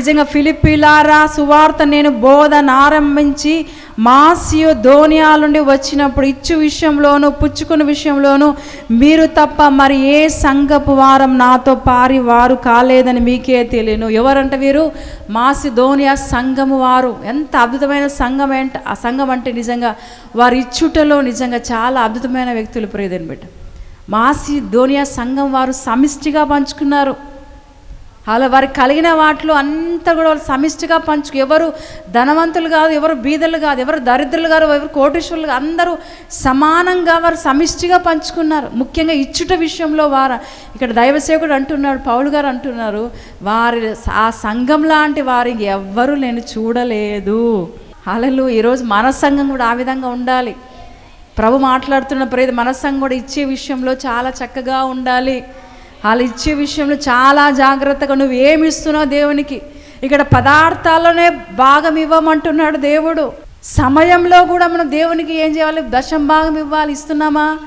నిజంగా ఫిలిపిలారా సువార్త నేను బోధన ఆరంభించి మాసియో ధోనియాల నుండి వచ్చినప్పుడు ఇచ్చు విషయంలోనూ పుచ్చుకున్న విషయంలోనూ మీరు తప్ప మరి ఏ సంఘపు వారం నాతో పారి వారు కాలేదని మీకే తెలియను. ఎవరంట వీరు? మాసి ధోనియా సంఘము వారు. ఎంత అద్భుతమైన సంఘం ఏంట ఆ సంఘం అంటే నిజంగా వారి ఇచ్చుటలో నిజంగా చాలా అద్భుతమైన వ్యక్తులు. ప్రియదని బిడ్డ మాసి ధోనియా సంఘం వారు సమిష్టిగా పంచుకున్నారు. అలా వారికి కలిగిన వాటిలో అంతా కూడా వాళ్ళు సమిష్టిగా పంచుకు ఎవరు ధనవంతులు కాదు ఎవరు బీదలు కాదు ఎవరు దరిద్రులు కాదు ఎవరు కోటీశ్వరులు కాదు అందరూ సమానంగా వారు సమిష్టిగా పంచుకున్నారు. ముఖ్యంగా ఇచ్చుట విషయంలో వారు ఇక్కడ దైవసేవకుడు అంటున్నాడు పౌలు గారు అంటున్నారు వారి ఆ సంఘం లాంటి వారికి ఎవ్వరూ నేను చూడలేదు. అలలు ఈరోజు మన సంఘం కూడా ఆ విధంగా ఉండాలి. ప్రభు మాట్లాడుతున్న ప్రతి మన సంఘం కూడా ఇచ్చే విషయంలో చాలా చక్కగా ఉండాలి. వాళ్ళు ఇచ్చే విషయంలో చాలా జాగ్రత్తగా నువ్వు ఏమి ఇస్తున్నావు దేవునికి? ఇక్కడ పదార్థాల్లోనే భాగం ఇవ్వమంటున్నాడు దేవుడు. సమయంలో కూడా మనం దేవునికి ఏం చేయాలి? దశం భాగం ఇవ్వాలి ఇస్తున్నామా?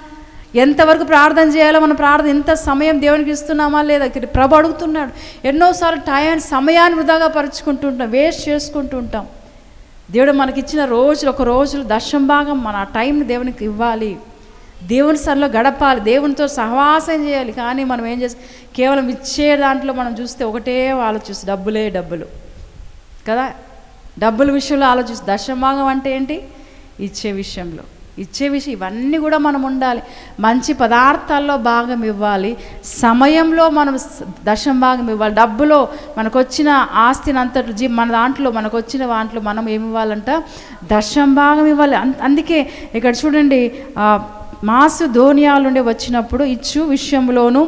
ఎంతవరకు ప్రార్థన చేయాలో మనం ప్రార్థన ఎంత సమయం దేవునికి ఇస్తున్నామా లేదా? ఇక్కడ ప్రభు అడుగుతున్నాడు. ఎన్నోసార్లు టైం సమయాన్ని వృధాగా పరుచుకుంటుంటాం వేస్ట్ చేసుకుంటూ ఉంటాం దేవుడు మనకిచ్చిన రోజులు ఒక రోజులు దశం భాగం మన ఆ టైంని దేవునికి ఇవ్వాలి. దేవుని సరిలో గడపాలి దేవునితో సహవాసం చేయాలి. కానీ మనం ఏం చేస్తాం కేవలం ఇచ్చే దాంట్లో మనం చూస్తే ఒకటే ఆలోచిస్తాం డబ్బులే డబ్బులు. కదా? డబ్బుల విషయంలో ఆలోచిస్తాం దశమాగం అంటే ఏంటి? ఇచ్చే విషయంలో. ఇచ్చే విషయం ఇవన్నీ కూడా మనం ఉండాలి. మంచి పదార్థాల్లో భాగం ఇవ్వాలి. సమయంలో మనం దశం భాగం ఇవ్వాలి. డబ్బులో మనకు వచ్చిన ఆస్తిని అంతటి జీ మన దాంట్లో మనకు వచ్చిన దాంట్లో మనం ఏమి ఇవ్వాలంట? దశం భాగం ఇవ్వాలి. అం- అందుకే ఇక్కడ చూడండి మాసు ధోనియాల నుండి వచ్చినప్పుడు ఇచ్చు విషయంలోనూ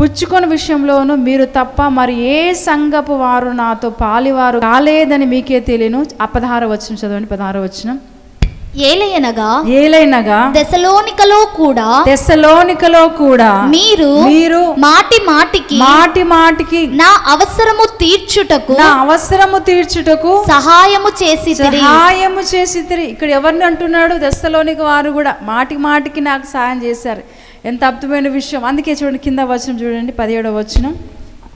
పుచ్చుకొని విషయంలోనూ మీరు తప్ప మరి ఏ సంగపు వారు నాతో పాలివారు కాలేదని మీకే తెలియను. అపదహార వచ్చిన చదవండి పదహార వచ్చిన ఏలయనగా ఏలైనగా దశలోనికలో కూడా తెస్సలోనికలో కూడా మీరు మీరు మాటి మాటికి మాటి మాటికి నా అవసరము తీర్చుటకు నా అవసరము తీర్చుటకు సహాయము చేసి సహాయము చేసి ఇక్కడ ఎవరిని అంటున్నాడు? దశలోనికి వారు కూడా మాటి మాటికి నాకు సహాయం చేశారు. ఎంత అద్భుతమైన విషయం. అందుకే చూడండి కింద వచనం చూడండి పదిహేడవ వచనం.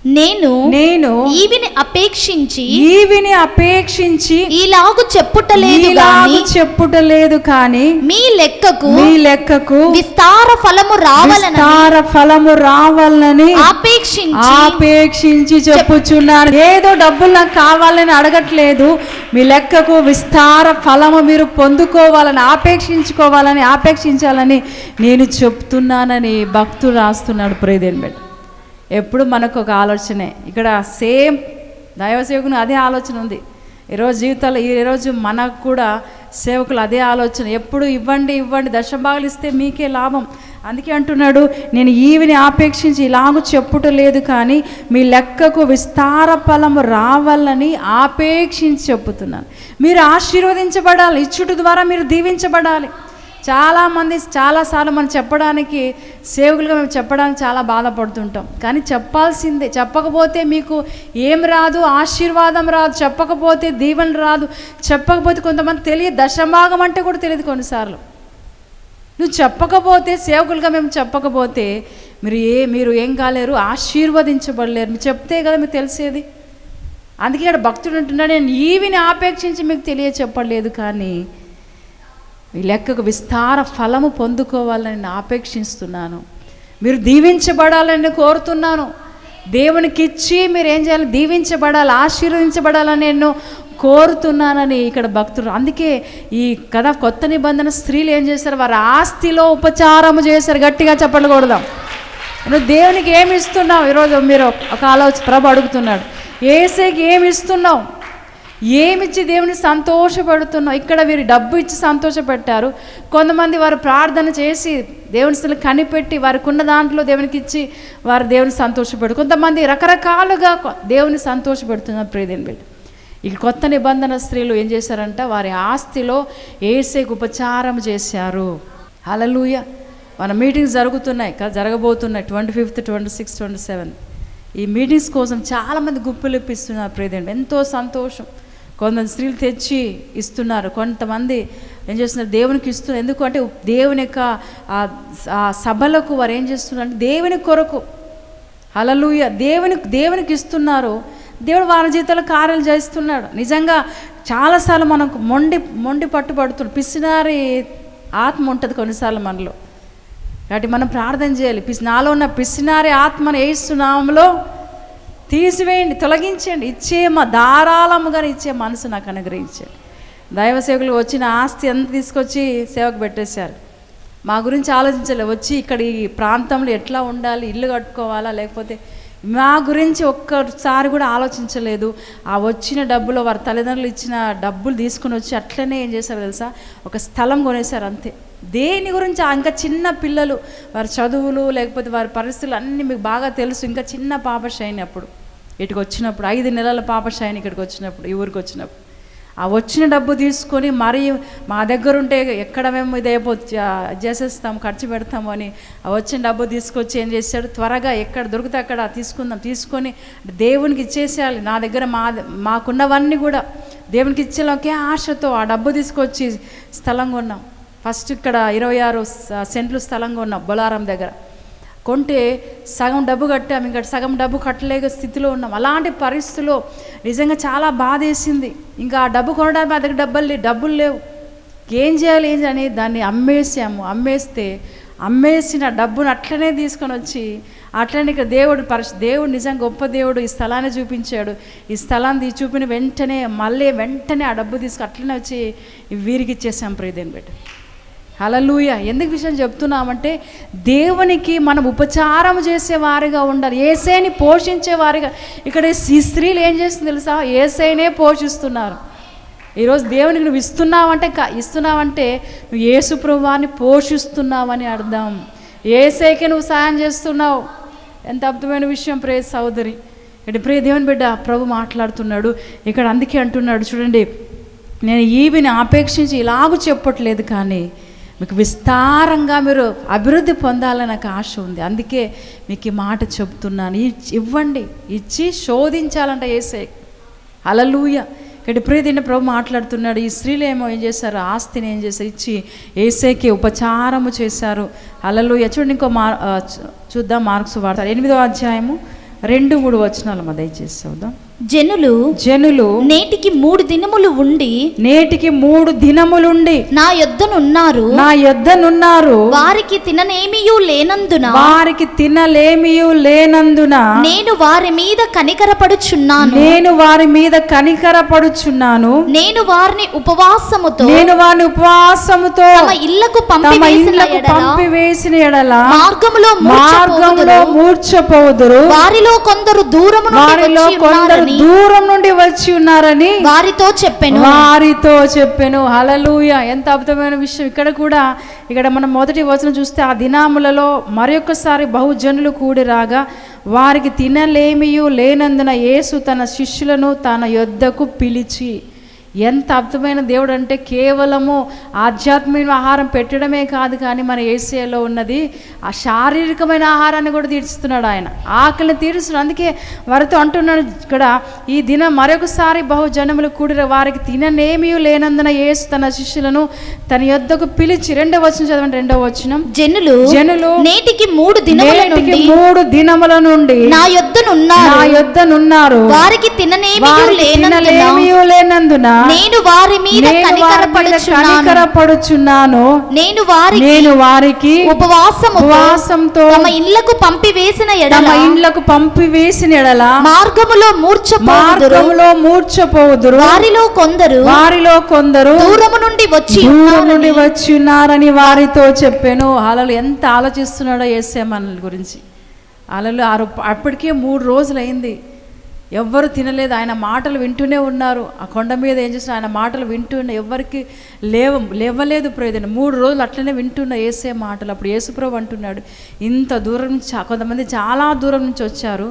నేను నేను ఈవిని అపేక్షించి ఈవిని అపేక్షించి ఈలాగు చెప్పుటలేదు మీలాగు గాని చెప్పుట లేదు కానీ మీ లెక్కకు మీ లెక్కకు విస్తార ఫలము రావాలని విస్తార ఫలము రావాలని ఆపేక్షించి ఆపేక్షించి చెప్పుచున్నాను. ఏదో డబ్బులు నాకు కావాలని అడగట్లేదు. మీ లెక్కకు విస్తార ఫలము మీరు పొందుకోవాలని ఆపేక్షించుకోవాలని ఆపేక్షించాలని నేను చెప్తున్నానని భక్తుడు రాస్తున్నాడు ప్రేదేన్ బిడ్డ. ఎప్పుడు మనకు ఒక ఆలోచనే. ఇక్కడ సేమ్ దైవసేవకుని అదే ఆలోచన ఉంది. ఈరోజు జీవితాల్లో ఈరోజు మనకు కూడా సేవకులు అదే ఆలోచన. ఎప్పుడు ఇవ్వండి ఇవ్వండి దశభాగాలు ఇస్తే మీకే లాభం. అందుకే అంటున్నాడు నేను ఈవిని ఆపేక్షించి ఇలాగూ చెప్పుట లేదు కానీ మీ లెక్కకు విస్తార ఫలం రావాలని ఆపేక్షించి చెప్పుతున్నాను. మీరు ఆశీర్వదించబడాలి ఇచ్చుట ద్వారా మీరు దీవించబడాలి. చాలామంది చాలాసార్లు మనం చెప్పడానికి సేవకులుగా మేము చెప్పడానికి చాలా బాధపడుతుంటాం. కానీ చెప్పాల్సిందే చెప్పకపోతే మీకు ఏం రాదు ఆశీర్వాదం రాదు చెప్పకపోతే దీవెన రాదు చెప్పకపోతే కొంతమంది తెలియదు దశభాగం అంటే కూడా తెలియదు కొన్నిసార్లు. నువ్వు చెప్పకపోతే సేవకులుగా మేము చెప్పకపోతే మీరు ఏ మీరు ఏం కాలేరు ఆశీర్వదించబడలేరు. మీరు చెప్తే కదా మీకు తెలిసేది. అందుకే ఇక్కడ భక్తుడు అంటున్నాడు నేను ఈవిని ఆపేక్షించి మీకు తెలియ చెప్పలేదు కానీ లెక్కకు విస్తార ఫలము పొందుకోవాలని నేను ఆపేక్షిస్తున్నాను. మీరు దీవించబడాలని కోరుతున్నాను. దేవునికి ఇచ్చి మీరు ఏం చేయాలి? దీవించబడాలి ఆశీర్వదించబడాలని నేను కోరుతున్నానని ఇక్కడ భక్తులు. అందుకే ఈ కథ కొత్త నిబంధన స్త్రీలు ఏం చేశారు? వారి ఆస్తిలో ఉపచారము చేశారు. గట్టిగా చెప్పకూడదాం నువ్వు దేవునికి ఏమి ఇస్తున్నావు? ఈరోజు మీరు ఒక ఆలోచన ప్రభు అడుగుతున్నాడు. ఏసేకి ఏమి ఇస్తున్నావు? ఏమిచ్చి దేవుని సంతోషపెడుతున్నావు? ఇక్కడ వీరు డబ్బు ఇచ్చి సంతోషపెట్టారు కొంతమంది వారు ప్రార్థన చేసి దేవుని స్థలం కనిపెట్టి వారికి ఉన్న దాంట్లో దేవునికి ఇచ్చి వారు దేవుని సంతోషపెడు కొంతమంది రకరకాలుగా దేవుని సంతోషపెడుతున్నారు ప్రియదేని బిడ్డ. ఇక కొత్త నిబంధన స్త్రీలు ఏం చేశారంట? వారి ఆస్తిలో ఏసేకు ఉపచారం చేశారు. అలలుయ మన మీటింగ్స్ జరుగుతున్నాయి. కదా జరగబోతున్నాయి. Twenty fifth twenty six twenty seven. ఈ మీటింగ్స్ కోసం చాలామంది గుప్పలు ఇప్పిస్తున్నారు ప్రియదేంటి ఎంతో సంతోషం. కొంతమంది స్త్రీలు తెచ్చి ఇస్తున్నారు. కొంతమంది ఏం చేస్తున్నారు? దేవునికి ఇస్తున్నారు. ఎందుకంటే దేవుని యొక్క ఆ- సభలకు వారు ఏం చేస్తున్నారు అంటే దేవుని కొరకు. అలలుయ దేవుని దేవునికి ఇస్తున్నారు. దేవుడు వారి జీవితంలో కార్యాలు చేస్తున్నాడు. నిజంగా చాలాసార్లు మనకు మొండి మొండి పట్టుబడుతుంది పిసినారి ఆత్మ ఉంటుంది కొన్నిసార్లు మనలో. కాబట్టి మనం ప్రార్థన చేయాలి. పిసి నాలో ఉన్న పిసినారి ఆత్మను వేస్తున్నాములో తీసివేయండి తొలగించండి ఇచ్చే మా ధారాళముగా ఇచ్చే మనసు నాకు అనుగ్రహించండి. దైవ సేవకులు వచ్చిన ఆస్తి ఎంత తీసుకొచ్చి సేవకు పెట్టేశారు. మా గురించి ఆలోచించలే. వచ్చి ఇక్కడ ఈ ప్రాంతంలో ఎట్లా ఉండాలి ఇల్లు కట్టుకోవాలా లేకపోతే మా గురించి ఒక్కసారి కూడా ఆలోచించలేదు. ఆ వచ్చిన డబ్బులో వారి తల్లిదండ్రులు ఇచ్చిన డబ్బులు తీసుకుని వచ్చి అట్లనే ఏం చేశారు తెలుసా? ఒక స్థలం కొనేశారు అంతే. దేని గురించి? ఇంకా చిన్న పిల్లలు వారి చదువులు లేకపోతే వారి పరిస్థితులు అన్నీ మీకు బాగా తెలుసు. ఇంకా చిన్న పాప షైన్ అప్పుడు. ఇటుకు వచ్చినప్పుడు ఐదు నెలల పాప ఇక్కడికి వచ్చినప్పుడు ఈ ఊరికి వచ్చినప్పుడు. ఆ వచ్చిన డబ్బు తీసుకొని మరీ మా దగ్గర ఉంటే ఎక్కడ మేము ఇదైపో చేసేస్తాం ఖర్చు పెడతాము అని ఆ వచ్చిన డబ్బు తీసుకొచ్చి ఏం చేశాడు? త్వరగా ఎక్కడ దొరికితే అక్కడ తీసుకుందాం తీసుకొని దేవునికి ఇచ్చేసేయాలి. నా దగ్గర మా మాకున్నవన్నీ కూడా దేవునికి ఇచ్చేలా ఒకే ఆశతో ఆ డబ్బు తీసుకొచ్చి స్థలం కొన్నాం ఫస్ట్ ఇక్కడ ఇరవై ఆరు సెంట్లు స్థలం కొన్నాం బొలారం దగ్గర. కొంటే సగం డబ్బు కట్టాము ఇంకా సగం డబ్బు కట్టలేక స్థితిలో ఉన్నాం. అలాంటి పరిస్థితిలో నిజంగా చాలా బాధేసింది. ఇంకా ఆ డబ్బు కొనడానికి మా దగ్గర డబ్బులు లేవు డబ్బులు లేవు. ఏం చేయాలి ఏం అని దాన్ని అమ్మేసాము. అమ్మేస్తే అమ్మేసిన డబ్బును అట్లనే తీసుకొని వచ్చి అట్లనే ఇక్కడ దేవుడు పరిశు దేవుడు నిజంగా గొప్ప దేవుడు ఈ స్థలాన్ని చూపించాడు. ఈ స్థలాన్ని చూపిన వెంటనే మళ్ళీ వెంటనే ఆ డబ్బు తీసుకు అట్లనే వచ్చి వీరికి ఇచ్చేసాం. ప్రియదేని బిడ్డ. హలలుయ ఎందుకు విషయం చెప్తున్నామంటే దేవునికి మనం ఉపచారం చేసేవారిగా ఉండాలి. ఏసైని పోషించేవారిగా. ఇక్కడ ఈ స్త్రీలు ఏం చేస్తుంది తెలుసా? ఏసైనే పోషిస్తున్నారు. ఈరోజు దేవునికి నువ్వు ఇస్తున్నావంటే ఇస్తున్నావంటే నువ్వు యేసు ప్రభువాన్ని పోషిస్తున్నావని అర్థం. ఏసైకే నువ్వు సాయం చేస్తున్నావు. ఎంత అద్భుతమైన విషయం ప్రే సోదరి ఇక్కడ ప్రే దేవుని బిడ్డ ప్రభు మాట్లాడుతున్నాడు. ఇక్కడ అందుకే అంటున్నాడు. చూడండి నేను ఈవిని ఆపేక్షించి ఇలాగూ చెప్పట్లేదు కానీ మీకు విస్తారంగా మీరు అభివృద్ధి పొందాలని నాకు ఆశ ఉంది. అందుకే మీకు ఈ మాట చెప్తున్నాను ఇవ్వండి. ఇచ్చి శోధించాలంట ఏసే అలలుయ ఇక్కడ ప్రియదిన ప్రభు మాట్లాడుతున్నాడు. ఈ స్త్రీలు ఏమో ఏం చేశారు? ఆస్తిని ఏం చేశారు? ఇచ్చి ఏసేకి ఉపచారము చేశారు. అలలు చూడండి ఇంకో మా చూద్దాం మార్క్స్ వాడతారు. ఎనిమిదో అధ్యాయము రెండు మూడు వచనాలు మా దయచేసి చూద్దాం జనులు జనులు నేటికి మూడు దినములు ఉండి నేటికి మూడు దినములుండి నా యొద్దనున్నారు. నా యొద్దనున్నారు. వారికి తిననేమియూ లేనందున. వారికి తినలేమియు లేనందున. నేను వారి మీద కనికరపడుచున్నాను. నేను వారి మీద కనికరపడుచున్నాను. నేను వారిని ఉపవాసముతో నేను వారిని ఉపవాసముతో తమ ఇళ్ళకు పంపివేసిన ఇళ్ళకు ఎడల మార్గములో మార్గంలో. మూర్చపోదురు వారిలో కొందరు దూరము వారిలో కొందరు ఉన్నారని దూరం నుండి వచ్చి ఉన్నారని వారితో చెప్పెను. వారితో చెప్పెను. హలలుయ ఎంత అద్భుతమైన విషయం. ఇక్కడ కూడా ఇక్కడ మనం మొదటి వచనం చూస్తే ఆ దినాములలో మరొకసారి బహుజనులు కూడి రాగా వారికి తినలేమియు లేనందున యేసు తన శిష్యులను తన యొద్దకు పిలిచి ఎంత అద్భుతమైన దేవుడు అంటే కేవలము ఆధ్యాత్మిక ఆహారం పెట్టడమే కాదు కానీ మన ఏసియాలో ఉన్నది ఆ శారీరకమైన ఆహారాన్ని కూడా తీర్చుతున్నాడు ఆయన. ఆకలిని తీరుస్తున్నాడు అందుకే వారితో అంటున్నాడు ఇక్కడ ఈ దినం మరొకసారి బహుజనములు కూడిన వారికి తిననేమీ లేనందున యేసు తన శిష్యులను తన యొద్దకు పిలిచి రెండవ వచనం చదవండి రెండవ వచనం. జనులు జనులు నేటికి మూడు దినముల నుండి మూడు దినముల నుండి నా యొద్దనున్నారు. నా యొద్దనున్నారు. వారికి తినలేమీ లేనందున నేను వారి మీద నేను వారి మీద కనికరపడుచున్నాను. నేను వారికి నేను వారికి ఉపవాసముతో ఉపవాసంతో తమ ఇళ్ళకు పంపివేసిన ఎడల తమ ఇండ్లకు పంపివేసిన ఎడల మార్గములో మూర్ఛపోదురు మార్గంలో మూర్చపోదురు వారిలో కొందరు వారిలో కొందరు దూరము నుండి వచ్చి దూరం నుండి వచ్చి ఉన్నారని వారితో చెప్పాను. అలలు ఎంత ఆలోచిస్తున్నాడో వేసే మన గురించి. అలలు ఆరు అప్పటికే మూడు రోజులు అయింది ఎవ్వరు తినలేదు. ఆయన మాటలు వింటూనే ఉన్నారు. ఆ కొండ మీద ఏం చేసిన ఆయన మాటలు వింటూనే ఎవ్వరికి లేవ లేవలేదు ప్రయోజనం. మూడు రోజులు అట్లనే వింటున్న ఏసే మాటలు. అప్పుడు యేసుప్రభు అంటున్నాడు ఇంత దూరం నుంచి కొంతమంది చాలా దూరం నుంచి వచ్చారు.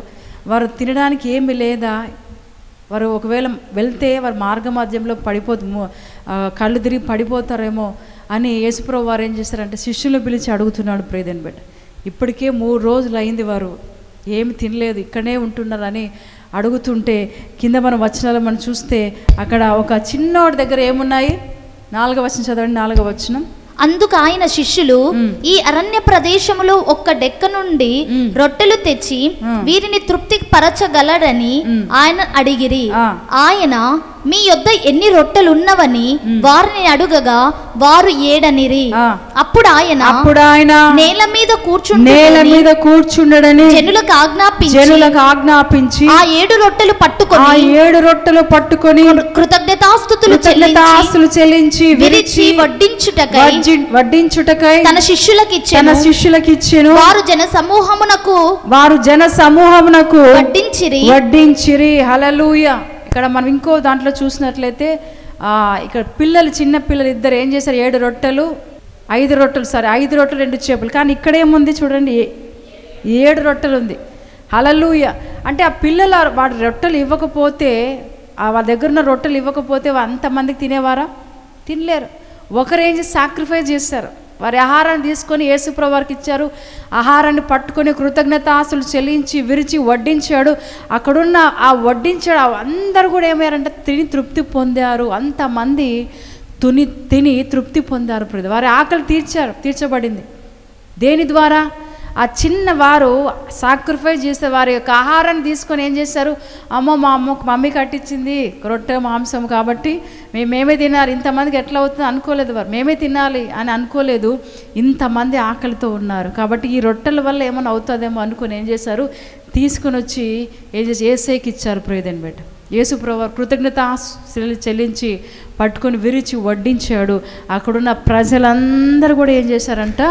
వారు తినడానికి ఏమి లేదా? వారు ఒకవేళ వెళ్తే వారు మార్గ మధ్యంలో పడిపోతు కళ్ళు తిరిగి పడిపోతారేమో అని యేసుప్రభు వారు ఏం చేశారంటే శిష్యులు పిలిచి అడుగుతున్నాడు ప్రేదని బిడ్డ. ఇప్పటికే మూడు రోజులు అయింది వారు. ఏమి తినలేదు. ఇక్కడే ఉంటున్నారని అడుగుతుంటే కింద మనం వచనాలు మనం చూస్తే అక్కడ ఒక చిన్నోడి దగ్గర ఏమున్నాయి నాలుగవ వచనం చదవండి నాలుగవ వచనం అందుకు ఆయన శిష్యులు ఈ అరణ్య ప్రదేశములో ఒక్క డెక్క నుండి. రొట్టెలు తెచ్చి. వీరిని తృప్తి పరచగలడని. ఆయన అడిగిరి. ఆయన మీ యొద్ద ఎన్ని రొట్టెలు ఉన్నవని వారిని అడుగగా వారు ఏడనిరి. ఆ. అప్పుడు ఆయన అప్పుడు ఆయన నేల మీద నేల కూర్చుండి మీద కూర్చుండడని జనులకు ఆజ్ఞాపించి జనులకు ఆజ్ఞాపించి ఆ ఏడు రొట్టెలు ఆ పట్టుకొని ఏడు రొట్టెలు పట్టుకొని కృతజ్ఞతాస్తుతులు చెల్లించి కృతజ్ఞతాస్తులు చెల్లించి విరిచి వడ్డించుటకై వడ్డి- వడ్డించుటకై తన శిష్యులకు తన ఇచ్చెను శిష్యులకు ఇచ్చెను వారు జన సమూహమునకు వారు జన సమూహమునకు వడ్డించిరి. వడ్డించిరి. హలలుయ ఇక్కడ మనం ఇంకో దాంట్లో చూసినట్లయితే ఇక్కడ పిల్లలు చిన్న పిల్లలు ఇద్దరు ఏం చేశారు? ఏడు రొట్టెలు ఐదు రొట్టెలు సరే ఐదు రొట్టెలు రెండు చేపలు. కానీ ఇక్కడ ఏముంది చూడండి ఏ- ఏడు రొట్టెలు ఉంది. అలలుయ అంటే ఆ పిల్లలు వాడు రొట్టెలు ఇవ్వకపోతే వాళ్ళ దగ్గర ఉన్న రొట్టెలు ఇవ్వకపోతే అంతమందికి తినేవారా? తినలేరు. ఒకరు ఏం చేసి సాక్రిఫైస్ చేస్తారు? వారి ఆహారాన్ని తీసుకొని యేసుప్రభు వారికి ఇచ్చారు. ఆహారాన్ని పట్టుకొని కృతజ్ఞతాసులు చెల్లించి విరిచి వడ్డించాడు. అక్కడున్న ఆ వడ్డించాడు అందరు అందరూ కూడా ఏమయ్యారంటే తిని తృప్తి పొందారు. అంతమంది తుని తిని తృప్తి పొందారు. ప్రతి వారి ఆకలి తీర్చారు తీర్చబడింది. దేని ద్వారా? ఆ చిన్న వారు సాక్రిఫైస్ చేసే వారి యొక్క ఆహారాన్ని తీసుకొని ఏం చేశారు? అమ్మ మా అమ్మ మమ్మీ కట్టించింది రొట్టె మాంసం కాబట్టి మేము మేమే తినాలి. ఇంతమందికి ఎట్లా అవుతుంది అనుకోలేదు వారు. మేమే తినాలి అని అనుకోలేదు. ఇంతమంది ఆకలితో ఉన్నారు. కాబట్టి ఈ రొట్టెల వల్ల ఏమైనా అవుతుందేమో అనుకుని ఏం చేశారు? తీసుకొని వచ్చి ఏం చేసి ఏసేకి ఇచ్చారు ప్రియదని బిడ్డ. యేసు ప్రభు కృతజ్ఞత చెల్లించి పట్టుకొని విరిచి వడ్డించాడు. అక్కడున్న ప్రజలందరూ కూడా ఏం చేశారంట?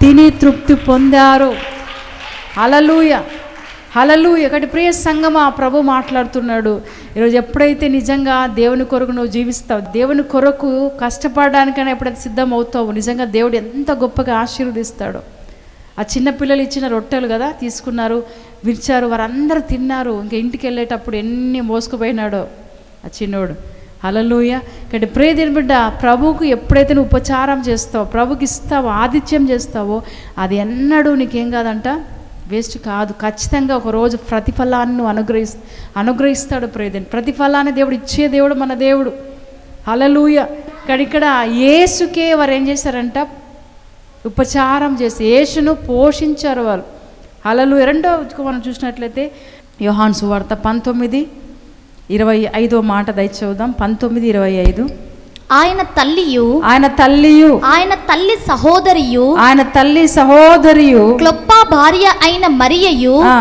తిని తృప్తి పొందారు. అలలూయ హలలుయ ఒకటి ప్రియ సంగమా ప్రభు మాట్లాడుతున్నాడు. ఈరోజు ఎప్పుడైతే నిజంగా దేవుని కొరకు నువ్వు జీవిస్తావు దేవుని కొరకు కష్టపడడానికైనా ఎప్పుడైతే సిద్ధం అవుతావు నిజంగా దేవుడు ఎంత గొప్పగా ఆశీర్వదిస్తాడో. ఆ చిన్నపిల్లలు ఇచ్చిన రొట్టెలు కదా తీసుకున్నారు విరిచారు వారందరూ తిన్నారు. ఇంకా ఇంటికి వెళ్ళేటప్పుడు ఎన్ని మోసుకుపోయినాడో ఆ చిన్నోడు. హలలుయ ఇక్కడ ప్రేదిన బిడ్డ ప్రభువుకు ఎప్పుడైతే నువ్వు ఉపచారం చేస్తావో ప్రభుకి ఇస్తావో ఆతిథ్యం చేస్తావో అది ఎన్నడూ నీకేం కాదంట? వేస్ట్ కాదు. ఖచ్చితంగా ఒకరోజు ప్రతిఫలాన్ని నువ్వు అనుగ్రహిస్ అనుగ్రహిస్తాడు ప్రేదని ప్రతిఫలాన్ని దేవుడు ఇచ్చే దేవుడు మన దేవుడు. హలలుయ ఇక్కడ ఇక్కడ యేసుకే వారు ఏం చేశారంట? ఉపచారం చేసి యేసును పోషించారు వాళ్ళు అలలు రెండో మనం చూసినట్లయితే యోహాన్ సువార్త పంతొమ్మిది ఇరవై ఐదో మాట దయచూద్దాం పంతొమ్మిది ఇరవై ఐదు. ఆయన తల్లియు ఆయన తల్లియు ఆయన తల్లి సహోదరియు ఆయన తల్లి సహోదరియు క్లొప్ప భార్య అయిన మరియయు ఆ,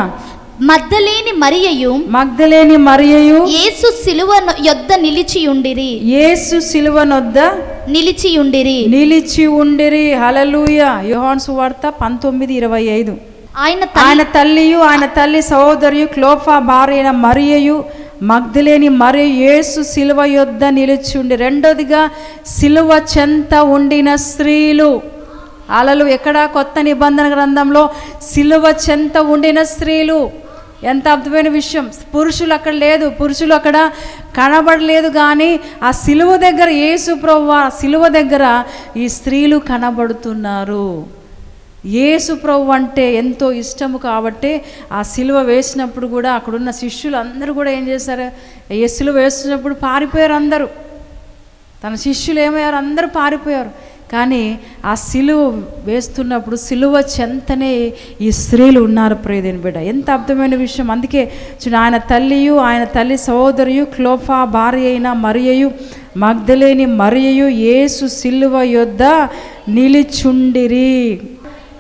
మద్దలేని మరియయు మగ్ధలేని మరియయు యేసు సిలువ యొద్ద నిలిచియుండిరి. యేసు సిలువనొద్ద నిలిచియుండిరి నిలిచి ఉండిరి హలలుయ యోహాన్ సువార్త పంతొమ్మిది ఇరవై ఐదు. ఆయన ఆయన తల్లియు ఆయన తల్లి సహోదరియు క్లోఫా భార్య మరియయు మగ్ధలేని మరియు యేసు సిలువ యొద్ద నిలిచుండి రెండోదిగా సిలువ చెంత ఉండిన స్త్రీలు. అలలు ఎక్కడ కొత్త నిబంధన గ్రంథంలో సిలువ చెంత ఉండిన స్త్రీలు. ఎంత అద్భుతమైన విషయం. పురుషులు అక్కడ లేదు. పురుషులు అక్కడ కనబడలేదు కానీ ఆ సిలువ దగ్గర యేసు ప్రభు ఆ సిలువ దగ్గర ఈ స్త్రీలు కనబడుతున్నారు. యేసు ప్రభు అంటే ఎంతో ఇష్టము కాబట్టి ఆ సిలువ వేసినప్పుడు కూడా అక్కడున్న శిష్యులు అందరూ కూడా ఏం చేశారు? ఏ సిలువ వేసినప్పుడు పారిపోయారు అందరూ. తన శిష్యులు ఏమయ్యారు? అందరూ పారిపోయారు. కానీ ఆ సిలువ వేస్తున్నప్పుడు సిలువ చెంతనే ఈ స్త్రీలు ఉన్నారు ప్రియదేని బిడ్డ. ఎంత అర్థమైన విషయం. అందుకే ఆయన తల్లియు ఆయన తల్లి సహోదరియు క్లోఫా భార్య అయిన మరియయు మగ్ధలేని మరియయు ఏసు సిలువ యొద్ద నిలిచుండిరి.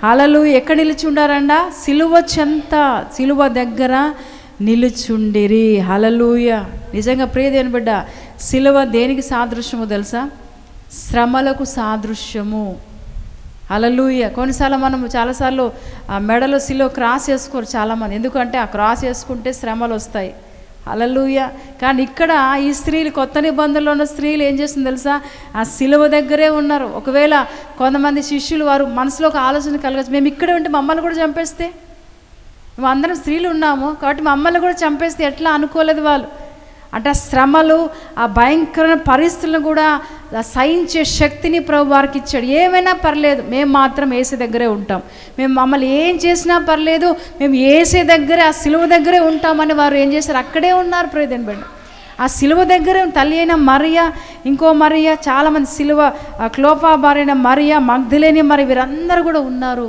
అలలు ఎక్కడ నిలిచి ఉండారండ సిలువ చెంత సిలువ దగ్గర నిలుచుండిరి. హలలుయ నిజంగా ప్రియదేని బిడ్డ సిలువ దేనికి సాదృశ్యము తెలుసా? శ్రమలకు సాదృశ్యము. అలలుయ కొన్నిసార్లు మనము చాలాసార్లు ఆ మెడలో సిలువ క్రాస్ చేసుకోరు చాలామంది. ఎందుకంటే ఆ క్రాస్ చేసుకుంటే శ్రమలు వస్తాయి. అలలుయ కానీ ఇక్కడ ఈ స్త్రీలు కొత్త నిబంధనలో ఉన్న స్త్రీలు ఏం చేస్తుంది తెలుసా? ఆ సిలువ దగ్గరే ఉన్నారు. ఒకవేళ కొంతమంది శిష్యులు వారు మనసులో ఒక ఆలోచన కలగచ్చు. మేము ఇక్కడే ఉంటే మమ్మల్ని కూడా చంపేస్తే? మేము అందరం స్త్రీలు ఉన్నాము. కాబట్టి మమ్మల్ని కూడా చంపేస్తే ఎట్లా అనుకోలేదు వాళ్ళు. అంటే ఆ శ్రమలు ఆ భయంకర పరిస్థితులను కూడా సహించే శక్తిని ప్రభు వారికి ఇచ్చాడు. ఏమైనా పర్లేదు మేము మాత్రం ఏసీ దగ్గరే ఉంటాం. మేము మమ్మల్ని ఏం చేసినా పర్లేదు మేము ఏసీ దగ్గరే ఆ సిలువ దగ్గరే ఉంటామని వారు ఏం చేశారు? అక్కడే ఉన్నారు ప్రియదని బిడ్డ ఆ సిలువ దగ్గరే తల్లి అయిన మరియ ఇంకో మరియ చాలామంది సిలువ ఆ క్లోపా బారైన మరియ మగ్ధలేని మరి వీరందరూ కూడా ఉన్నారు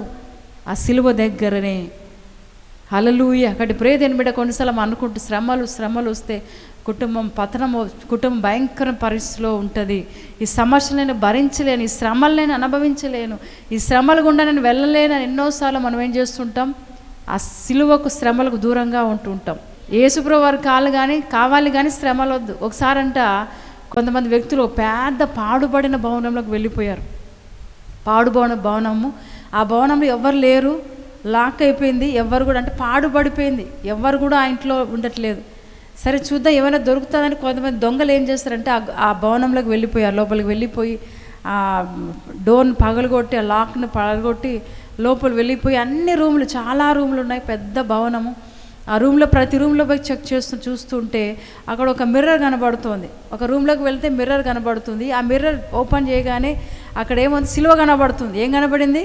ఆ సిలువ దగ్గరనే. హలలుయ అక్కడి ప్రేదేని బిడ్డ కొన్నిసార్లు అనుకుంటూ శ్రమలు శ్రమలు వస్తే కుటుంబం పతనం కుటుంబం భయంకర పరిస్థితిలో ఉంటుంది. ఈ సమస్యలు నేను భరించలేను ఈ శ్రమలు నేను అనుభవించలేను ఈ శ్రమలు గుండా నేను వెళ్ళలేను అని ఎన్నోసార్లు మనం ఏం చేస్తుంటాం? ఆ సిలువకు శ్రమలకు దూరంగా ఉంటుంటాం ఏసుప్రభు వారి కాళ్ళు కానీ కావాలి కానీ శ్రమలు వద్దు. ఒకసారి అంట కొంతమంది వ్యక్తులు పెద్ద పాడుబడిన భవనంలోకి వెళ్ళిపోయారు. పాడుబడిన భవనము. ఆ భవనంలో ఎవ్వరు లేరు. లాక్ అయిపోయింది. ఎవ్వరు కూడా అంటే పాడుపడిపోయింది ఎవ్వరు కూడా ఆ ఇంట్లో ఉండట్లేదు. సరే చూద్దాం ఏమైనా దొరుకుతుందని కొంతమంది దొంగలు ఏం చేస్తారంటే ఆ భవనంలోకి వెళ్ళిపోయారు లోపలికి వెళ్ళిపోయి ఆ డోర్ని పగలగొట్టి ఆ లాక్ని పగలగొట్టి లోపల వెళ్ళిపోయి అన్ని రూములు చాలా రూములు ఉన్నాయి పెద్ద భవనము. ఆ రూమ్లో ప్రతి రూమ్లో పోయి చెక్ చేస్తూ చూస్తుంటే అక్కడ ఒక మిర్రర్ కనబడుతోంది. ఒక రూమ్లోకి వెళ్తే మిర్రర్ కనబడుతుంది. ఆ మిర్రర్ ఓపెన్ చేయగానే అక్కడ ఏముంది? సిలువ కనబడుతుంది. ఏం కనబడింది?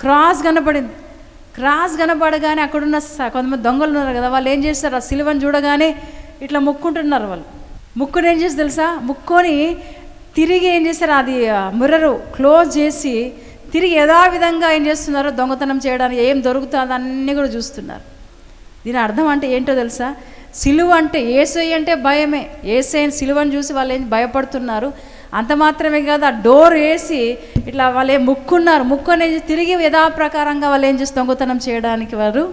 క్రాస్ కనబడింది. క్రాస్ కనబడగానే అక్కడున్న స- కొంతమంది దొంగలు ఉన్నారు కదా వాళ్ళు ఏం చేస్తారు? ఆ సిలువను చూడగానే ఇట్లా ముక్కుంటున్నారు వాళ్ళు. ముక్కుని ఏం చేసి తెలుసా? ముక్కొని తిరిగి ఏం చేస్తారు? అది మిర్రరు క్లోజ్ చేసి తిరిగి యథావిధంగా ఏం చేస్తున్నారో దొంగతనం చేయడానికి ఏం దొరుకుతుందో అన్నీ కూడా చూస్తున్నారు. దీని అర్థం అంటే ఏంటో తెలుసా? సిలువ అంటే ఏసై అంటే భయమే. ఏసై సిలువని చూసి వాళ్ళు ఏం భయపడుతున్నారు? అంత మాత్రమే కాదు ఆ డోర్ వేసి ఇట్లా వాళ్ళు ముక్కున్నారు. ముక్కు అనేది తిరిగి యథాప్రకారంగా వాళ్ళు ఏం చేసి దొంగతనం చేయడానికి వారు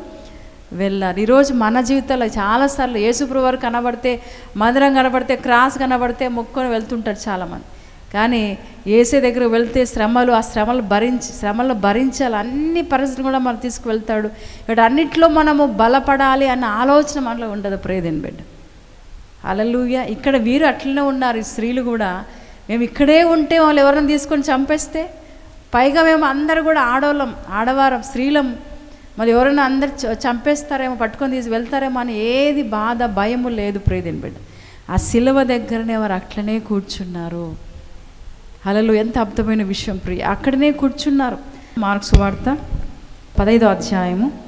వెళ్ళారు. ఈరోజు మన జీవితంలో చాలాసార్లు యేసుప్రభు వారు కనబడితే మందిరం కనబడితే క్రాస్ కనబడితే మొక్కుకొని వెళ్తుంటారు చాలామంది. కానీ ఏసే దగ్గర వెళ్తే శ్రమలు ఆ శ్రమలు భరించి శ్రమలు భరించాలి. అన్ని పరిస్థితులు కూడా మనం తీసుకువెళ్తాడు. ఇక్కడ అన్నిట్లో మనము బలపడాలి అన్న ఆలోచన మనలో ఉండదు. ప్రేదేని బిడ్డ. అలలుయ ఇక్కడ వీరు అట్లనే ఉన్నారు. ఈ స్త్రీలు కూడా మేము ఇక్కడే ఉంటే వాళ్ళు ఎవరైనా తీసుకొని చంపేస్తే? పైగా మేము అందరు కూడా ఆడవాళ్ళం ఆడవారం స్త్రీలం. మరి ఎవరైనా అందరు చ- చంపేస్తారేమో పట్టుకొని తీసి వెళ్తారేమో అని ఏది బాధ భయము లేదు ప్రేదిని బిడ్డ. ఆ సిలువ దగ్గరనే వారు అట్లనే కూర్చున్నారు. అలలు ఎంత అద్భుతమైన విషయం ప్రియ. అక్కడనే కూర్చున్నారు. మార్క్స్ వార్త పదైదో అధ్యాయము.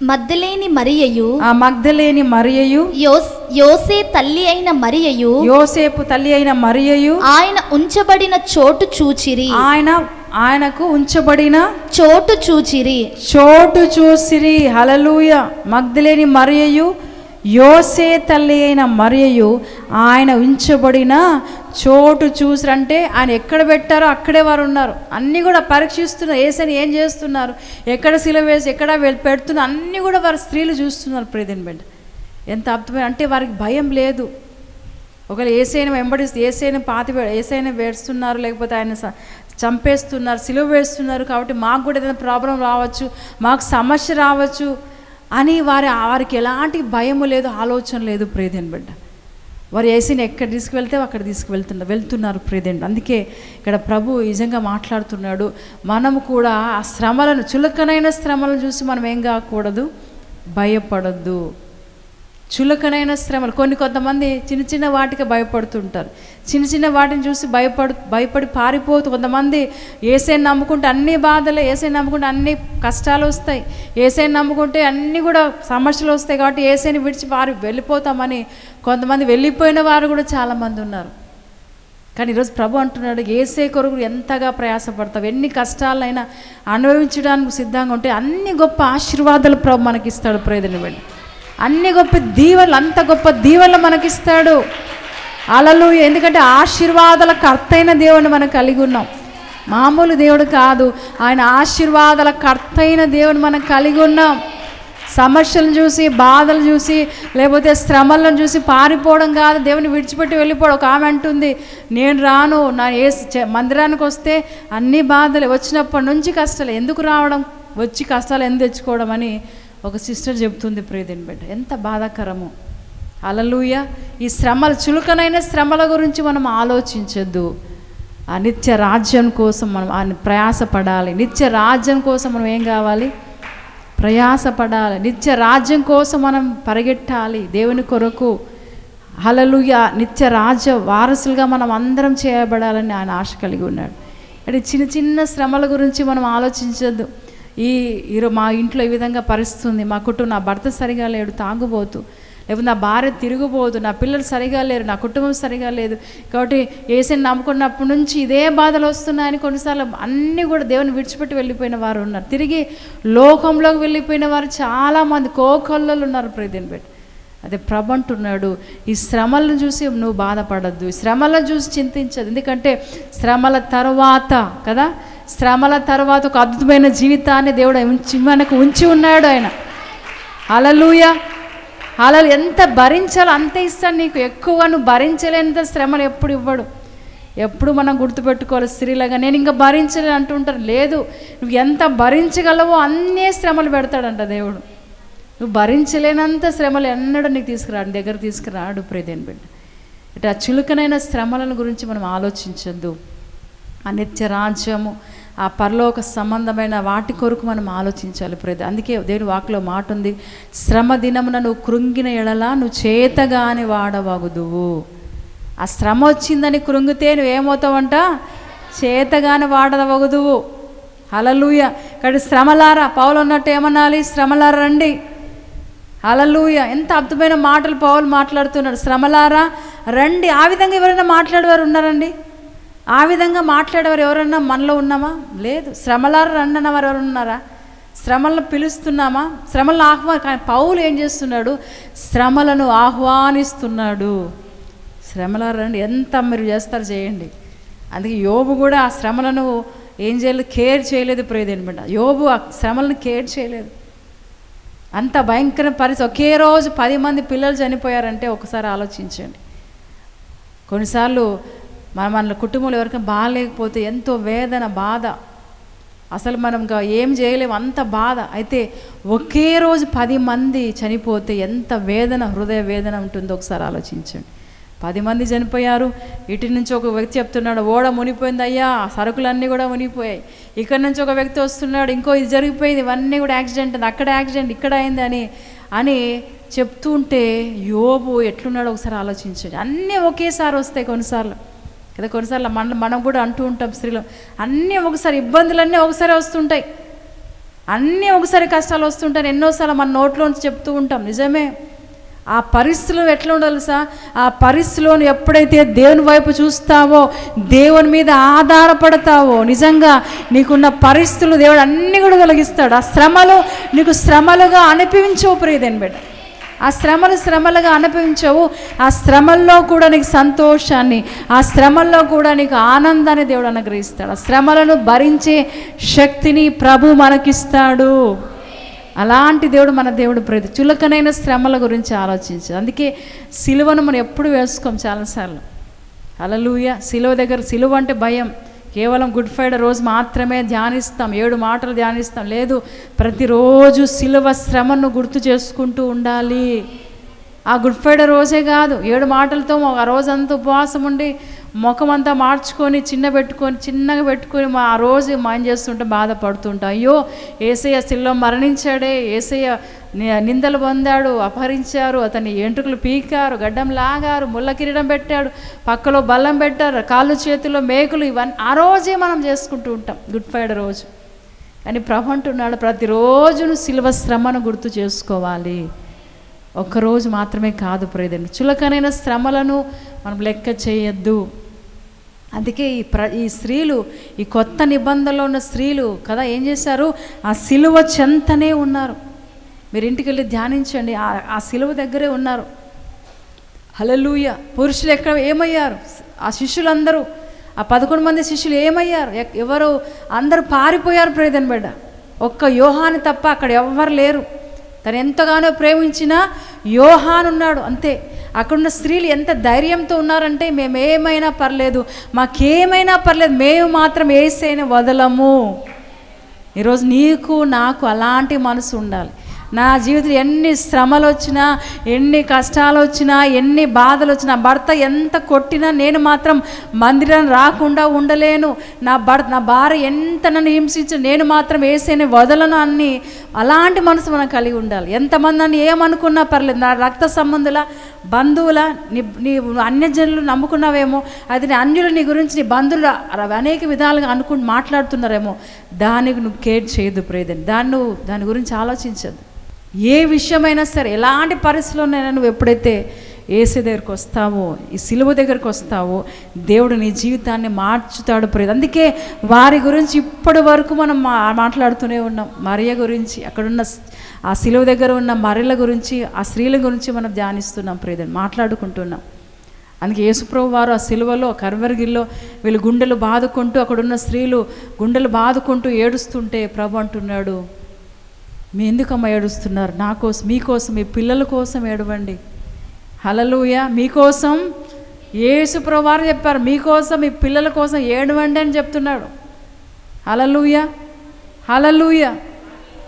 మద్దలేని మరియయు ఆ మగ్ధలేని మరియయు యోస్ యోసే తల్లి అయిన మరియయు యోసేపు తల్లి అయిన మరియయు ఆయన ఉంచబడిన చోటు చూచిరి. ఆయన ఆయనకు ఉంచబడిన చోటు చూచిరి. చోటు చూసిరి. హలలుయ మగ్ధలేని మరియయు యోసే తల్లి అయిన మరియయు ఆయన ఉంచబడిన చోటు చూసిరంటే ఆయన ఎక్కడ పెట్టారో అక్కడే వారు ఉన్నారు. అన్నీ కూడా పరీక్షిస్తున్నారు. ఏసని ఏం చేస్తున్నారు? ఎక్కడ శిల వేసి ఎక్కడ పెడుతున్నారు? అన్నీ కూడా వారి స్త్రీలు చూస్తున్నారు ప్రేదిన్ బిడ్డ. ఎంత అర్థమైన అంటే వారికి భయం లేదు. ఒకవేళ ఏసైనా వెంబడిస్తే ఏసైనా పాతి ఏసైనా వేస్తున్నారు లేకపోతే ఆయన చంపేస్తున్నారు సిలువ వేస్తున్నారు కాబట్టి మాకు కూడా ఏదైనా ప్రాబ్లం రావచ్చు మాకు సమస్య రావచ్చు అని వారి వారికి ఎలాంటి భయము లేదు ఆలోచన లేదు ప్రేదేన్ బిడ్డ. వారు ఏసీని ఎక్కడ తీసుకువెళ్తే అక్కడ తీసుకువెళ్తున్నారు వెళ్తున్నారు ప్రేదండి అందుకే ఇక్కడ ప్రభు నిజంగా మాట్లాడుతున్నాడు. మనము కూడా ఆ శ్రమలను చులకనైన శ్రమలను చూసి మనం ఏం కాకూడదు? భయపడద్దు. చులకనైన శ్రమలు. కొన్ని కొంతమంది చిన్న చిన్న వాటికి భయపడుతుంటారు. చిన్న చిన్న వాటిని చూసి భయపడు భయపడి పారిపోతూ కొంతమంది ఏసైని నమ్ముకుంటే అన్ని బాధలు ఏసైని నమ్ముకుంటే అన్ని కష్టాలు వస్తాయి. ఏసైని నమ్ముకుంటే అన్నీ కూడా సమస్యలు వస్తాయి కాబట్టి ఏసైని విడిచి పారి వెళ్ళిపోతామని కొంతమంది వెళ్ళిపోయిన వారు కూడా చాలామంది ఉన్నారు. కానీ ఈరోజు ప్రభు అంటున్నాడు ఏసే కొరకు ఎంతగా ప్రయాసపడతావు? ఎన్ని కష్టాలైనా అనుభవించడానికి సిద్ధంగా ఉంటే అన్ని గొప్ప ఆశీర్వాదాలు ప్రభు మనకిస్తాడు. ప్రేదని వెళ్ళి అన్ని గొప్ప దీవెనలు అంత గొప్ప దీవెనలు మనకిస్తాడు. అలలు ఎందుకంటే ఆశీర్వాదాల కర్తైన దేవుని మనం కలిగి ఉన్నాం. మామూలు దేవుడు కాదు. ఆయన ఆశీర్వాదాల కర్తైన దేవుని మనం కలిగి ఉన్నాం. సమస్యలను చూసి బాధలు చూసి లేకపోతే శ్రమలను చూసి పారిపోవడం కాదు. దేవుని విడిచిపెట్టి వెళ్ళిపోవడం ఒక ఆమె అంటుంది. నేను రాను. నా ఏ మందిరానికి వస్తే అన్ని బాధలు వచ్చినప్పటి నుంచి కష్టాలు ఎందుకు రావడం? వచ్చి కష్టాలు ఎందుకు తెచ్చుకోవడం అని ఒక సిస్టర్ చెబుతుంది ప్రియదిని బిడ్డ ఎంత బాధాకరము. అలలుయ ఈ శ్రమల చులకనైన శ్రమల గురించి మనం ఆలోచించొద్దు. ఆ నిత్య రాజ్యం కోసం మనం ఆ ప్రయాసపడాలి. నిత్య రాజ్యం కోసం మనం ఏం కావాలి? ప్రయాసపడాలి. నిత్య రాజ్యం కోసం మనం పరిగెట్టాలి దేవుని కొరకు. హలలుయ నిత్య రాజ్య వారసులుగా మనం అందరం చేయబడాలని ఆయన ఆశ కలిగి ఉన్నాడు. అంటే చిన్న చిన్న శ్రమల గురించి మనం ఆలోచించద్దు. ఈ ఈరో మా ఇంట్లో ఈ విధంగా పరిస్థితి ఉంది మా కుటుంబం నా భర్త సరిగా లేడు తాగుబోతు. లేకపోతే నా భార్య తిరుగుబోదు నా పిల్లలు సరిగా లేరు నా కుటుంబం సరిగా లేదు. కాబట్టి ఏసీని నమ్ముకున్నప్పటి నుంచి ఇదే బాధలు వస్తున్నాయని కొన్నిసార్లు అన్నీ కూడా దేవుని విడిచిపెట్టి వెళ్ళిపోయిన వారు ఉన్నారు. తిరిగి లోకంలోకి వెళ్ళిపోయిన వారు చాలామంది కోకొల్లలు ఉన్నారు ప్రతిని పెట్టి అదే ప్రభు అంటున్నాడు ఈ శ్రమలను చూసి నువ్వు బాధపడద్దు. ఈ శ్రమలను చూసి చింతించదు ఎందుకంటే శ్రమల తర్వాత కదా? శ్రమల తర్వాత ఒక అద్భుతమైన జీవితాన్ని దేవుడు ఉంచి మనకు ఉంచి ఉన్నాడు ఆయన. అలలుయ అలలు ఎంత భరించాలో అంతే ఇస్తాను నీకు. ఎక్కువ నువ్వు భరించలేనంత శ్రమలు ఎప్పుడు ఇవ్వడు. ఎప్పుడు మనం గుర్తుపెట్టుకోవాలి స్త్రీలాగా నేను ఇంకా భరించలేను అంటుంటారు. లేదు నువ్వు ఎంత భరించగలవో అన్నే శ్రమలు పెడతాడంట దేవుడు. నువ్వు భరించలేనంత శ్రమలు ఎన్నడూ నీకు తీసుకురాడు దగ్గర తీసుకురాడు ప్రేదేని బిడ్డ. ఇట్లా చులుకనైన శ్రమలను గురించి మనం ఆలోచించొద్దు. ఆ నిత్య రాజ్యము ఆ పరలోక సంబంధమైన వాటి కొరకు మనం ఆలోచించాలి ప్రేద అందుకే దేవుని వాక్లో మాట ఉంది శ్రమ దినమున నువ్వు కృంగిన ఎడలా నువ్వు చేతగాని వాడవగుదువు. ఆ శ్రమ వచ్చిందని కృంగితే నువ్వేమవుతావంట చేతగాని వాడవగుదువు. హలలుయ ఇక్కడ శ్రమలారా పౌలు ఉన్నట్టు ఏమనాలి? శ్రమలారా రండి. హలలుయ ఎంత అద్భుతమైన మాటలు పౌలు మాట్లాడుతున్నాడు. శ్రమలారా రండి. ఆ విధంగా ఎవరైనా మాట్లాడేవారు ఉన్నారండి? ఆ విధంగా మాట్లాడేవారు ఎవరన్నా మనలో ఉన్నామా? లేదు. శ్రమలారు రండి అన్నవారు ఎవరు ఉన్నారా? శ్రమలను పిలుస్తున్నామా? శ్రమలను ఆహ్వా కానీ పౌలు ఏం చేస్తున్నాడు? శ్రమలను ఆహ్వానిస్తున్నాడు. శ్రమలారు రండి ఎంత మీరు చేస్తారు చేయండి. అందుకే యోబు కూడా ఆ శ్రమలను ఏం చేయలేదు కేర్ చేయలేదు ప్రేదేని బిడ్డ. యోబు ఆ శ్రమలను కేర్ చేయలేదు. అంత భయంకర పరిస్థితి. ఒకే రోజు పది మంది పిల్లలు చనిపోయారంటే ఒకసారి ఆలోచించండి. కొన్నిసార్లు మన మన కుటుంబంలో ఎవరికైనా బాగాలేకపోతే ఎంతో వేదన బాధ. అసలు మనం ఏం చేయలేము అంత బాధ. అయితే ఒకే రోజు పది మంది చనిపోతే ఎంత వేదన హృదయ వేదన ఉంటుందో ఒకసారి ఆలోచించండి. పది మంది చనిపోయారు ఇటు నుంచి ఒక వ్యక్తి చెప్తున్నాడు ఓడ మునిపోయింది అయ్యా సరుకులన్నీ కూడా మునిగిపోయాయి. ఇక్కడ నుంచి ఒక వ్యక్తి వస్తున్నాడు ఇంకో ఇది జరిగిపోయింది ఇవన్నీ కూడా యాక్సిడెంట్ ఉంది అక్కడ యాక్సిడెంట్ ఇక్కడ అయింది అని అని చెప్తూ ఉంటే యోబు ఎట్లున్నాడో ఒకసారి ఆలోచించండి. అన్నీ ఒకేసారి వస్తాయి కొన్నిసార్లు. కదా కొన్నిసార్లు మన మనం కూడా అంటూ ఉంటాం స్త్రీలు అన్నీ ఒకసారి ఇబ్బందులన్నీ ఒకసారి వస్తుంటాయి. అన్నీ ఒకసారి కష్టాలు వస్తుంటాయి. ఎన్నోసార్లు మన నోట్లోంచి చెప్తూ ఉంటాం నిజమే. ఆ పరిస్థితులు ఎట్లా ఉండాలి సార్ ఆ పరిస్థితిలో ఎప్పుడైతే దేవుని వైపు చూస్తావో దేవుని మీద ఆధారపడతావో నిజంగా నీకున్న పరిస్థితులు దేవుడు అన్నీ కూడా తొలగిస్తాడు. ఆ శ్రమలు నీకు శ్రమలుగా అనిపించవు ప్రియదేని బిడ్డ. ఆ శ్రమలు శ్రమలుగా అనుభవించవు. ఆ శ్రమల్లో కూడా నీకు సంతోషాన్ని ఆ శ్రమల్లో కూడా నీకు ఆనందాన్ని దేవుడు అనుగ్రహిస్తాడు. ఆ శ్రమలను భరించే శక్తిని ప్రభు మనకిస్తాడు. అలాంటి దేవుడు మన దేవుడు ప్రతి. చులకనైన శ్రమల గురించి ఆలోచించు. అందుకే సిలువను మనం ఎప్పుడు వేసుకోం చాలాసార్లు. అలలుయ సిలువ దగ్గర సిలువ అంటే భయం. కేవలం గుడ్ ఫ్రైడే రోజు మాత్రమే ధ్యానిస్తాం ఏడు మాటలు ధ్యానిస్తాం. లేదు ప్రతిరోజు సిలువ శ్రమను గుర్తు చేసుకుంటూ ఉండాలి. ఆ గుడ్ ఫ్రైడే రోజే కాదు ఏడు మాటలతో ఆ రోజంతా ఉపవాసం ఉండి ముఖం అంతా మార్చుకొని చిన్న పెట్టుకొని చిన్నగా పెట్టుకొని మా ఆ రోజు మైండ్ చేస్తుంటే బాధపడుతుంటాం. అయ్యో ఏసయ్య సిల్లో మరణించాడే ఏసయ్య నిందలు పొందాడు అపహరించారు అతని ఎంట్రుకలు పీకారు గడ్డం లాగారు ముళ్ళ కిరీటం పెట్టాడు పక్కలో బల్లం పెట్టారు కాళ్ళు చేతుల్లో మేకులు ఇవన్నీ ఆ రోజే మనం చేసుకుంటూ ఉంటాం గుడ్ ఫ్రైడే రోజు. కానీ ప్రభు అంటున్నాడు ప్రతిరోజును శిల్వ శ్రమను గుర్తు చేసుకోవాలి. ఒక్కరోజు మాత్రమే కాదు ప్రేదండి చులకనైన శ్రమలను మనం లెక్క చేయొద్దు. అందుకే ఈ ప్ర ఈ స్త్రీలు ఈ కొత్త నిబంధనలో ఉన్న స్త్రీలు కదా ఏం చేశారు? ఆ సిలువ చెంతనే ఉన్నారు. మీరు ఇంటికి వెళ్ళి ధ్యానించండి. ఆ- ఆ సిలువ దగ్గరే ఉన్నారు. హలలుయ పురుషులు ఎక్కడ ఏమయ్యారు? ఆ శిష్యులందరూ ఆ పదకొండు మంది శిష్యులు ఏమయ్యారు? ఎక్- ఎవరు అందరూ పారిపోయారు ప్రేదన బిడ్డ ఒక్క యోహాను తప్ప అక్కడ ఎవ్వరు లేరు. తను ఎంతగానో ప్రేమించిన యోహాన్ ఉన్నాడు అంతే. అక్కడున్న స్త్రీలు ఎంత ధైర్యంతో ఉన్నారంటే మేము ఏమైనా పర్లేదు మాకేమైనా పర్లేదు మేము మాత్రం ఏసైనా వదలము. ఈరోజు నీకు నాకు అలాంటి మనసు ఉండాలి. నా జీవితంలో ఎన్ని శ్రమలు వచ్చినా ఎన్ని కష్టాలు వచ్చినా ఎన్ని బాధలు వచ్చినా భర్త ఎంత కొట్టినా నేను మాత్రం మందిరం రాకుండా ఉండలేను. నా భర్త నా భార్య ఎంత నన్ను హింసించిన నేను మాత్రం వేసేని వదలను అన్ని అలాంటి మనసు మనం కలిగి ఉండాలి. ఎంతమంది నన్ను ఏమనుకున్నా పర్లేదు. నా రక్త సంబంధుల బంధువుల నీ నీ అన్యజనులు నమ్ముకున్నావేమో అది నీ అన్యులు నీ గురించి నీ బంధువులు అనేక విధాలుగా అనుకుని మాట్లాడుతున్నారేమో దానికి నువ్వు కేర్ చేయదు ప్రేదని దాన్ని నువ్వు దాని గురించి ఆలోచించదు ఏ విషయమైనా సరే ఎలాంటి పరిస్థితుల్లోనైనా నువ్వు ఎప్పుడైతే ఏసే దగ్గరికి వస్తావో ఈ సిలువ దగ్గరికి వస్తావో దేవుడు నీ జీవితాన్ని మార్చుతాడు ప్రేద అందుకే వారి గురించి ఇప్పటి వరకు మనం మా మాట్లాడుతూనే ఉన్నాం. మరియ గురించి అక్కడున్న ఆ సిలువ దగ్గర ఉన్న మర్రెల గురించి ఆ స్త్రీల గురించి మనం ధ్యానిస్తున్నాం ప్రేదని మాట్లాడుకుంటున్నాం. అందుకే యేసుప్రభు వారు ఆ సిలువలో కర్వర్గిల్లో వీళ్ళు గుండెలు బాదుకుంటూ అక్కడున్న స్త్రీలు గుండెలు బాదుకుంటూ ఏడుస్తుంటే ప్రభు అంటున్నాడు మీ ఎందుకమ్మ ఏడుస్తున్నారు? నా కోసం మీకోసం మీ పిల్లల కోసం ఏడవండి. హలలుయ మీకోసం యేసుప్రభు ప్రభువారు చెప్పారు. మీకోసం మీ పిల్లల కోసం ఏడవండి అని చెప్తున్నాడు. హలలుయ హలలుయ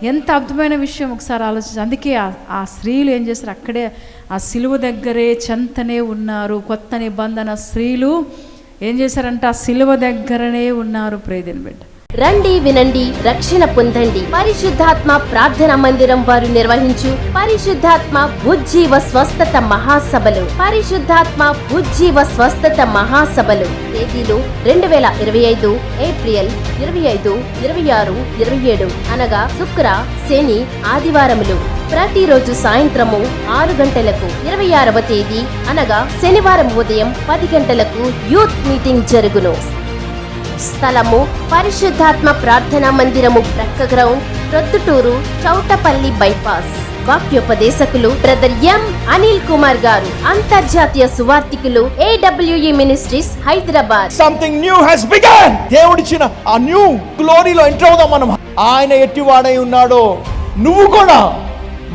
ఎంత అద్భుతమైన విషయం ఒకసారి ఆలోచించి. అందుకే ఆ- ఆ స్త్రీలు ఏం చేస్తారు? అక్కడే ఆ సిలువ దగ్గరే చెంతనే ఉన్నారు. కొత్త నిబంధన స్త్రీలు ఏం చేశారంటే? ఆ సిలువ దగ్గరనే ఉన్నారు. ప్రేదిని బిడ్డ. రండి వినండి రక్షణ పొందండి. పరిశుద్ధాత్మ ప్రార్థన మందిరం వారు నిర్వహించు పరిశుద్ధాత్మ ఉజ్జీవ స్వస్థత మహాసభలు. పరిశుద్ధాత్మ ఉజ్జీవ స్వస్థత మహాసభలు. తేదీలు రెండు వేల ఇరవై ఐదు ఏప్రిల్ ఇరవై ఐదు ఇరవై ఆరు ఇరవై ఏడు అనగా శుక్ర శని ఆదివారములు. ప్రతిరోజు సాయంత్రము ఆరు గంటలకు ఇరవై ఆరవ తేదీ అనగా శనివారం ఉదయం పది గంటలకు యూత్ మీటింగ్ జరుగును. స్థలము పరిశుద్ధాత్మ ప్రార్థనా మందిరము ప్రక్క గ్రౌండ్ ప్రొద్దుటూరు చౌటపల్లి బైపాస్. వాక్యోపదేశకులు బ్రదర్ ఎం అనిల్ కుమార్ గారు అంతర్జాతీయ సువార్థికులు AWE ministries Hyderabad. Something new he's began దేవుడిచ్చిన ఆ న్యూ గ్లోరీలో ఎంటర్ అవుదాం మనం. ఆయన ఎట్టివాడై ఉన్నాడో నువ్వు కూడా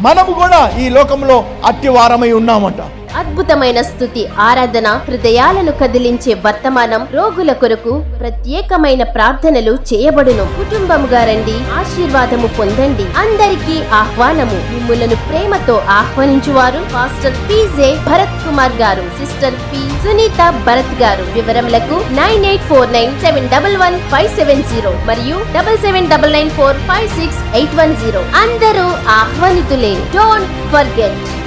మనము కూడా ఈ లోకంలో అట్టివారమై ఉన్నామంట. అద్భుతమైన స్థుతి ఆరాధన హృదయాలను కదిలించే వర్తమానం రోగుల కొరకు ప్రత్యేకమైన ప్రార్థనలు చేయబడును. కుటుంబముగా రండి ఆశీర్వాదము పొందండి. అందరికీ ఆహ్వానము. మిమ్ములను ప్రేమతో ఆహ్వానించువారు మాస్టర్ పిజే భరత్ కుమార్ గారు సిస్టర్ పి సునీత భరత్ గారు. వివరములకు nine eight four nine seven double one five seven zero మరియు double seven double nine four five six eight one zero. అందరూ ఆహ్వానితులే. Don't forget.